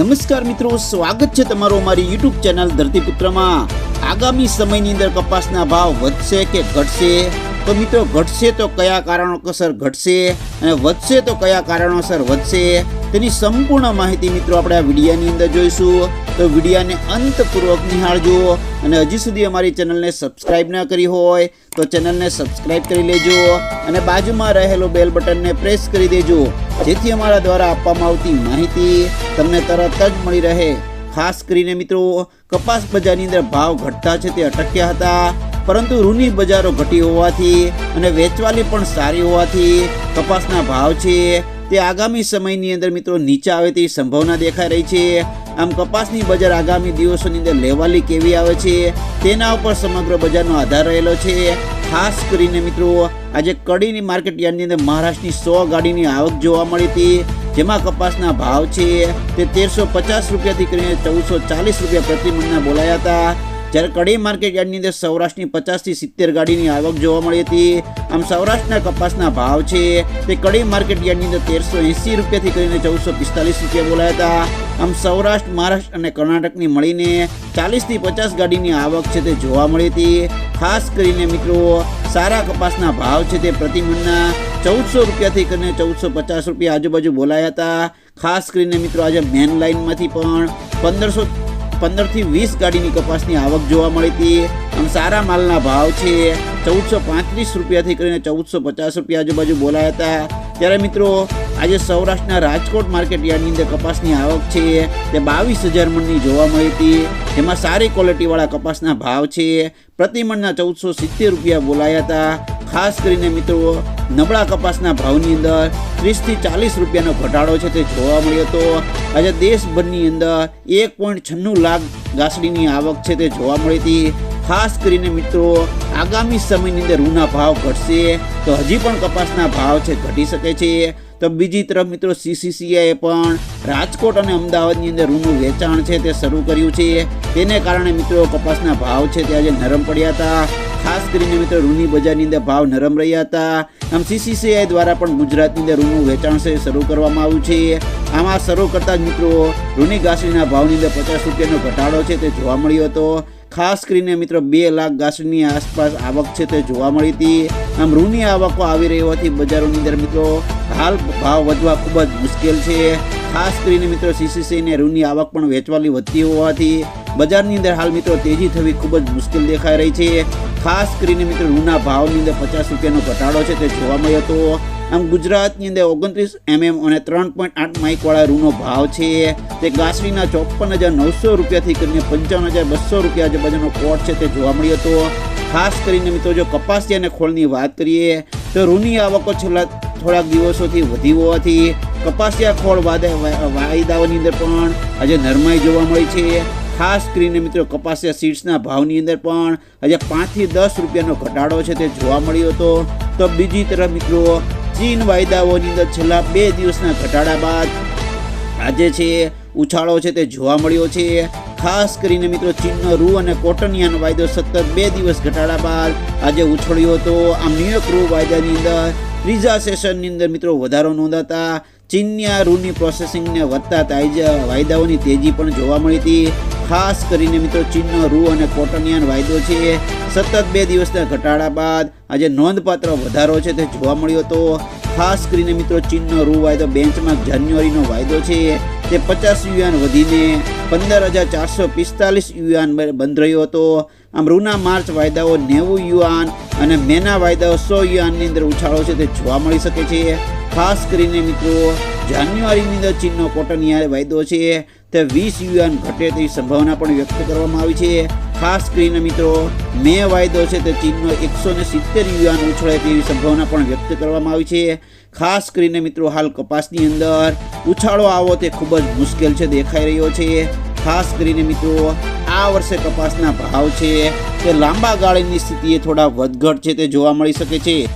નમસ્કાર મિત્રો, સ્વાગત છે તમારું અમારી યુટ્યુબ ચેનલ ધરતીપુત્રમાં. આગામી સમયની અંદર કપાસના ભાવ વધશે કે ઘટશે? તો મિત્રો, ઘટશે તો કયા કારણોસર ઘટશે અને વધશે તો કયા કારણોસર વધશે? તેની સંપૂર્ણ માહિતી મિત્રો આપણે આ વિડીયાની અંદર જોઈશું. તો વિડીયાને અંતપૂર્વક નિહાળજો અને હજી સુધી અમારી ચેનલને સબસ્ક્રાઇબ ન કરી હોય તો ચેનલને સબસ્ક્રાઇબ કરી લેજો અને બાજુમાં રહેલો બેલ બટનને પ્રેસ કરી દેજો. જેથી અમારા દ્વારા આપવામાં આવતી માહિતી તમને તરત જ મળી રહે. ખાસ કરીને મિત્રો, કપાસ બજારની અંદર ભાવ ઘટતા છે તે અટક્યા હતા, પરંતુ રૂની બજારો ઘટી હોવાથી અને વેચવાલી પણ સારી હોવાથી કપાસના ભાવ છે તે આગામી સમયની અંદર મિત્રો નીચે આવે તેવી સંભાવના દેખાઈ રહી છે. આમ કપાસની બજાર આગામી દિવસોની અંદર લેવાલી કેવી આવે છે, તેના ઉપર સમગ્ર બજારનો આધાર રહેલો છે. ખાસ કરીને મિત્રો, આજે કડીની માર્કેટ યાર્ડની અંદર મહારાષ્ટ્રની સો ગાડીની આવક જોવા મળી હતી, જેમાં કપાસના ભાવ છે તે તેરસો પચાસ રૂપિયાથી કરીને ચૌદસો ચાલીસ રૂપિયા પ્રતિ મણના બોલાયા હતા. જ્યારે કડી માર્કેટ યાર્ડની અંદર સૌરાષ્ટ્રની પચાસથી સિત્તેર ગાડીની આવક જોવા મળી હતી. આમ સૌરાષ્ટ્રના કપાસના ભાવ છે તે કડી માર્કેટ યાર્ડની અંદર તેરસો એંસી રૂપિયાથી કરીને ચૌદસો પિસ્તાલીસ રૂપિયા બોલાયા હતા. આમ સૌરાષ્ટ્ર, મહારાષ્ટ્ર અને કર્ણાટકની મળીને ચાલીસથી પચાસ ગાડીની આવક છે તે જોવા મળી હતી. ખાસ કરીને મિત્રો, સારા કપાસના ભાવ છે તે પ્રતિમણના ચૌદસો રૂપિયાથી કરીને ચૌદસો પચાસ રૂપિયા આજુબાજુ બોલાયા હતા. ખાસ કરીને મિત્રો, આજે મેન લાઇનમાંથી પણ પંદરસો પંદરથી વીસ ગાડીની કપાસની આવક જોવા મળી હતી. આમ સારા માલના ભાવ છે. ચૌદસો પાંત્રીસ રૂપિયાથી કરીને ચૌદસો પચાસ રૂપિયા આજુબાજુ બોલાયા હતા. ત્યારે મિત્રો, આજે સૌરાષ્ટ્રના રાજકોટ માર્કેટ યાર્ડની અંદર કપાસની આવક છે. તે બાવીસ હજાર મણની જોવા મળી હતી. જેમાં સારી ક્વોલિટીવાળા કપાસના ભાવ છે. પ્રતિ મણના ચૌદસો સિત્તેર રૂપિયા બોલાયા હતા. ખાસ કરીને મિત્રો નબળા કપાસના ભાવની અંદર ત્રીસથી ચાલીસ રૂપિયાનો ઘટાડો છે તે જોવા મળ્યો હતો આજે દેશભરની અંદર એક પોઈન્ટ છન્નું લાખ ઘાસડીની આવક છે તે જોવા મળી હતી. ખાસ કરીને મિત્રો, આગામી સમયની અંદર રૂના ભાવ ઘટશે તો હજી પણ કપાસના ભાવ છે, ઘટી શકે છે. તો બીજી તરફ મિત્રો સીસીસીઆઈએ પણ રાજકોટ અને અમદાવાદની અંદર રૂનું વેચાણ છે, તે શરૂ કર્યું છે. તેને કારણે મિત્રો, કપાસના ભાવ છે તે આજે નરમ પડ્યા હતા. ખાસ કરીને મિત્રો રૂની બજારની અંદર ભાવ નરમ રહ્યા હતા. આમ સીસીસીઆઈ દ્વારા પણ ગુજરાતની અંદર રૂનું વેચાણ છે, શરૂ કરવામાં આવ્યું છે. આમાં શરૂ કરતા જ મિત્રો રૂની ઘાસડીના ભાવની અંદર પચાસ રૂપિયાનો ઘટાડો છે, તે જોવા મળ્યો હતો. ખાસ કરીને મિત્રો બે લાખ ગાસની આસપાસ આવક છે તે જોવા મળી હતી. આમ રૂની આવકો આવી રહી હોવાથી બજારોની અંદર મિત્રો. હાલ ભાવ વધવા ખૂબ જ મુશ્કેલ છે. ખાસ કરીને મિત્રો સીસીસીને રૂની આવક પણ વેચવાલી વધતી હોવાથી બજારની અંદર હાલ મિત્રો તેજી થવી ખૂબ જ મુશ્કેલ દેખાઈ રહી છે. ખાસ કરીને મિત્રો રૂના ભાવની અંદર પચાસ રૂપિયાનો ઘટાડો છે તે જોવા મળ્યો હતો. આમ ગુજરાતની અંદર ઓગણત્રીસ એમએમ અને ત્રણ પોઈન્ટ આઠ માઇકવાળા રૂનો ભાવ છે. તે ગાસડીના ચોપન હજાર નવસો રૂપિયાથી કરીને પંચાવન હજાર બસો રૂપિયા આજુબાજુનો કોટ છે તે જોવા મળ્યો હતો. ખાસ કરીને મિત્રો જો કપાસિયા અને ખોળની વાત કરીએ, તો રૂની આવકો છેલ્લા થોડાક દિવસોથી વધી હોવાથી કપાસિયા ખોળ વાદે વાયદાઓની અંદર પણ આજે નરમાઈ જોવા મળી છે. ખાસ કરીને મિત્રો કપાસિયા સીડ્સના ભાવની અંદર પણ આજે પાંચથી દસ રૂપિયાનો ઘટાડો છે તે જોવા મળ્યો હતો. તો બીજી તરફ મિત્રો ચીન વાયદાઓની અંદર છેલ્લા બે દિવસના ઘટાડા બાદ આજે છે, ઉછાળો છે તે જોવા મળ્યો છે. ખાસ કરીને મિત્રો ચીનનો રૂ અને કોટનિયાનો વાયદો સતત બે દિવસ ઘટાડા બાદ આજે ઉછળ્યો હતો. આમ ન્યુયોર્ક રૂ વાયદાની અંદર ત્રીજા સેશનની અંદર મિત્રો વધારો નોંધાતા ચીનની આ રૂની પ્રોસેસિંગને વધતા તાઈજ વાયદાઓની તેજી પણ જોવા મળી હતી. ખાસ કરીને મિત્રો, ચીનનો રૂ અને કોટનિયાન વાયદો છે સતત બે દિવસના ઘટાડા બાદ આજે નોંધપાત્ર વધારો છે તે જોવા મળ્યો હતો. ખાસ કરીને મિત્રો, ચીનનો રૂ વાયદો બેન્ચમાં જાન્યુઆરીનો વાયદો છે તે પચાસ યુએન વધીને પંદર હજાર ચારસો પિસ્તાલીસ યુએન બંધ રહ્યો હતો. આમ રૂના માર્ચ વાયદાઓ નેવું યુઆન અને મેના વાયદાઓ સો યુઆનની અંદર ઉછાળો છે તે જોવા મળી શકે છે. ખાસ કરીને મિત્રો, જાન્યુઆરીની અંદર ચીનનો કોટનિયા વાયદો છે તે વીસ યુએન ઘટે તેવી સંભાવના પણ વ્યક્ત કરવામાં આવી છે. ખાસ કરીને મિત્રો, મે વાયદો છે તે ચીનનો એકસો ને સિત્તેર યુઆન ઉછળે તેવી સંભાવના પણ વ્યક્ત કરવામાં આવી છે. ખાસ કરીને મિત્રો, હાલ કપાસની અંદર ઉછાળો આવો તે ખૂબ જ મુશ્કેલ છે દેખાઈ રહ્યો છે. ખાસ કરીને મિત્રો, આ વર્ષે કપાસના ભાવ છે તે લાંબા ગાળાની સ્થિતિએ થોડા વધઘટ છે તે જોવા મળી શકે છે.